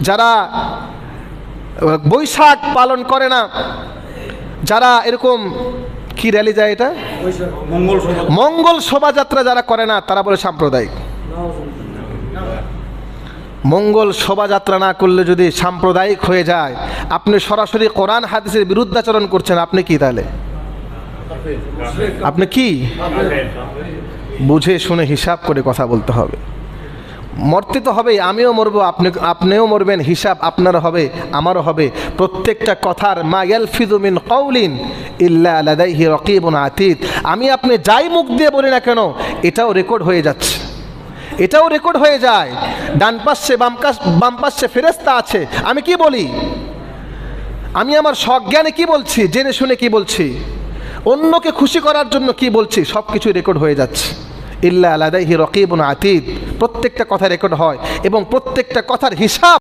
যারা বৈশাখ পালন করে না যারা এরকম কি র্যালি যায় এটা? মঙ্গল শোভাযাত্রা যারা করে না তারা বলে সাম্প্রদায়িক। মঙ্গল শোভাযাত্রা না করলে যদি সাম্প্রদায়িক হয়ে যায় আপনি সরাসরি কোরআন হাদিসের বিরুদ্ধাচরণ করছেন আপনি কি তাহলে? আপনি কি? বুঝে শুনে হিসাব করে কথা বলতে হবে। মরতে তো হবেই আমিও মরবো, আপনি আপনিও মরবেন, হিসাব আপনারও হবে, আমারও হবে। প্রত্যেকটা কথার মা ইয়ালফিদু কৌলিন ইল্লা লাদাইহি রকিবুন আতীত। আমি আপনি যাই মুখ দিয়ে বলি না কেন, এটাও রেকর্ড হয়ে যাচ্ছে। এটাও রেকর্ড হয়ে যায়। ডান পাশে বামকাশ বাম পাশে ফেরেস্তা আছে। আমি কি বলি? আমি আমার সজ্ঞানে কি বলছি? জেনে শুনে কি বলছি? অন্যকে খুশি করার জন্য কি বলছি? সব কিছু রেকর্ড হয়ে যাচ্ছে। ইল্লা আলাদাইহি রকিবুন আতিদ। প্রত্যেকটা কথা রেকর্ড হয় এবং প্রত্যেকটা কথার হিসাব